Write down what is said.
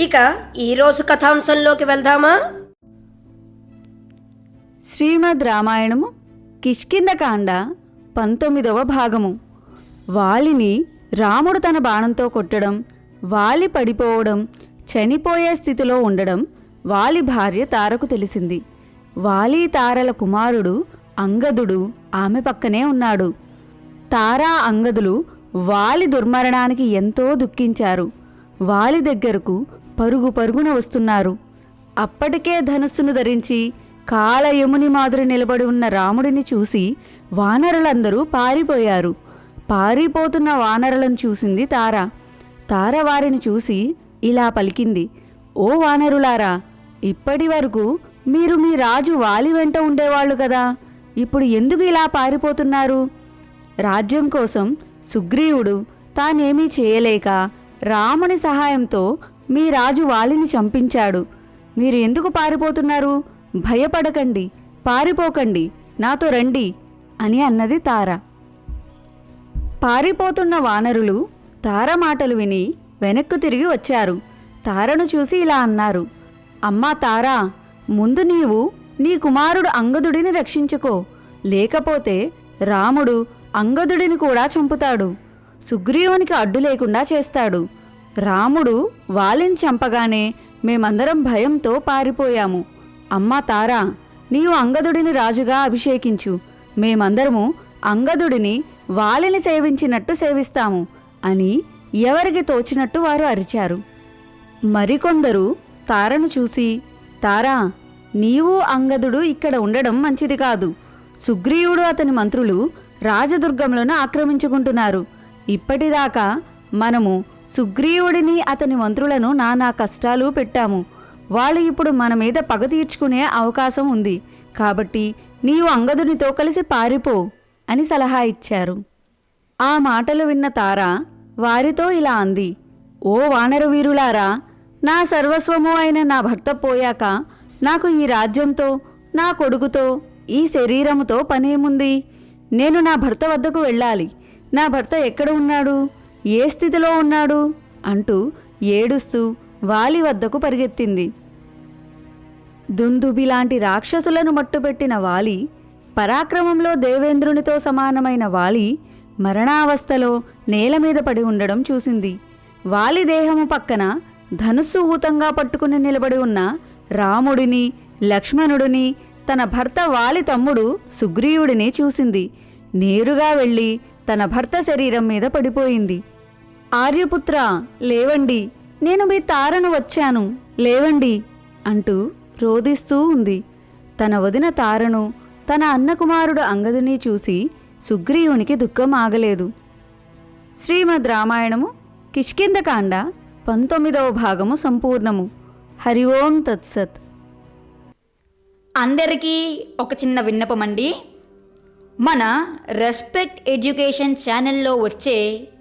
ఇక ఈరోజు కథాంశంలోకి వెళ్దామా? శ్రీమద్ రామాయణము కిష్కిందకాండ పంతొమ్మిదవ భాగము. వాలిని రాముడు తన బాణంతో కొట్టడం వాలి పడిపోవడం చనిపోయే స్థితిలో ఉండడం వాలి భార్య తారకు తెలిసింది. వాలి తారల కుమారుడు అంగదుడు ఆమె పక్కనే ఉన్నాడు. తారా అంగదులు వాలి దుర్మరణానికి ఎంతో దుఃఖించారు. వాలి దగ్గరకు పరుగు పరుగున వస్తున్నారు. అప్పటికే ధనుస్సును ధరించి కాలయముని మాదిరి నిలబడి ఉన్న రాముడిని చూసి వానరులందరూ పారిపోయారు. పారిపోతున్న వానరులను చూసింది తార. తార వారిని చూసి ఇలా పలికింది ఓ వానరులారా ఇప్పటి వరకు మీరు మీ రాజు వాలి వెంట ఉండేవాళ్ళు కదా ఇప్పుడు ఎందుకు ఇలా పారిపోతున్నారు? రాజ్యం కోసం సుగ్రీవుడు తానేమీ చేయలేక రాముని సహాయంతో మీ రాజు వాలిని చంపించాడు. మీరు ఎందుకు పారిపోతున్నారు? భయపడకండి. పారిపోకండి. నాతో రండి అని అన్నది తార. పారిపోతున్న వానరులు తార మాటలు విని వెనక్కు తిరిగి వచ్చారు. తారను చూసి ఇలా అన్నారు. అమ్మా తారా ముందు నీవు నీ కుమారుడు అంగదుడిని రక్షించుకో. లేకపోతే రాముడు అంగదుడిని కూడా చంపుతాడు. సుగ్రీవునికి అడ్డు లేకుండా చేస్తాడు. రాముడు వాలిని చంపగానే మేమందరం భయంతో పారిపోయాము. అమ్మా తారా నీవు అంగదుడిని రాజుగా అభిషేకించు. మేమందరము అంగదుడిని వాలిని సేవించినట్టు సేవిస్తాము అని ఎవరికి తోచినట్టు వారు అరిచారు. మరికొందరు తారను చూసి తారా నీవు అంగదుడు ఇక్కడ ఉండడం మంచిది కాదు. సుగ్రీవుడు అతని మంత్రులు రాజదుర్గంలోన ఆక్రమించుకుంటున్నారు. ఇప్పటిదాకా మనము సుగ్రీవుడిని అతని మంత్రులను నానా కష్టాలు పెట్టాము. వాళ్ళు ఇప్పుడు మన మీద పగ తీర్చుకునే అవకాశం ఉంది. కాబట్టి నీవు అంగదునితో కలిసి పారిపో అని సలహా ఇచ్చారు. ఆ మాటలు విన్న తార వారితో ఇలా అంది. ఓ వానర వీరులారా నా సర్వస్వము అయిన నా భర్త పోయాక నాకు ఈ రాజ్యంతో నా కొడుకుతో ఈ శరీరముతో పనేముంది నేను నా భర్త వద్దకు వెళ్ళాలి. నా భర్త ఎక్కడ ఉన్నాడు? ఏ స్థితిలో ఉన్నాడు? అంటూ ఏడుస్తూ వాలి వద్దకు పరిగెత్తింది. దుందుబి లాంటి రాక్షసులను మట్టుపెట్టిన వాలి పరాక్రమంలో దేవేంద్రునితో సమానమైన వాలి మరణావస్థలో నేల మీద పడి ఉండడం చూసింది. వాలి దేహము పక్కన ధనుస్సు ఊతంగా పట్టుకుని నిలబడి ఉన్న రాముడిని లక్ష్మణుడిని తన భర్త వాలి తమ్ముడు సుగ్రీవుడిని చూసింది. నేరుగా వెళ్ళి తన భర్త శరీరం మీద పడిపోయింది. ఆర్యపుత్ర లేవండి నేను మీ తారను వచ్చాను లేవండి అంటూ రోదిస్తూ ఉంది. తన వదిన తారను తన అన్నకుమారుడు అంగదుని చూసి సుగ్రీవునికి దుఃఖం ఆగలేదు. శ్రీమద్ రామాయణము కిష్కిందకాండ పంతొమ్మిదవ భాగము సంపూర్ణము. హరి ఓం తత్సత్. అందరికీ ఒక చిన్న విన్నపం అండి మన రెస్పెక్ట్ ఎడ్యుకేషన్ ఛానల్లో వచ్చే